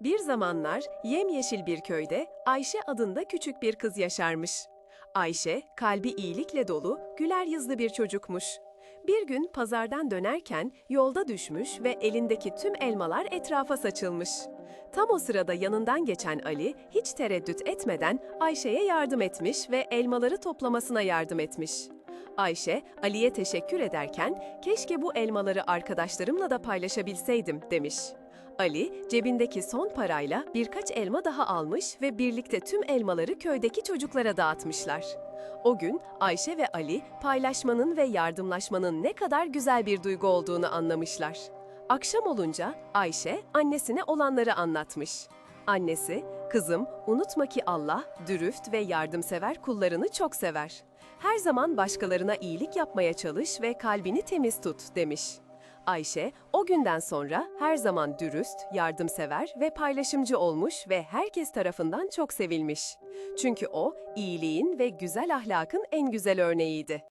Bir zamanlar yemyeşil bir köyde Ayşe adında küçük bir kız yaşarmış. Ayşe, kalbi iyilikle dolu, güler yüzlü bir çocukmuş. Bir gün pazardan dönerken yolda düşmüş ve elindeki tüm elmalar etrafa saçılmış. Tam o sırada yanından geçen Ali hiç tereddüt etmeden Ayşe'ye yardım etmiş ve elmaları toplamasına yardım etmiş. Ayşe, Ali'ye teşekkür ederken keşke bu elmaları arkadaşlarımla da paylaşabilseydim demiş. Ali, cebindeki son parayla birkaç elma daha almış ve birlikte tüm elmaları köydeki çocuklara dağıtmışlar. O gün Ayşe ve Ali paylaşmanın ve yardımlaşmanın ne kadar güzel bir duygu olduğunu anlamışlar. Akşam olunca Ayşe annesine olanları anlatmış. Annesi, kızım unutma ki Allah dürüst ve yardımsever kullarını çok sever. Her zaman başkalarına iyilik yapmaya çalış ve kalbini temiz tut demiş. Ayşe o günden sonra her zaman dürüst, yardımsever ve paylaşımcı olmuş ve herkes tarafından çok sevilmiş. Çünkü o iyiliğin ve güzel ahlakın en güzel örneğiydi.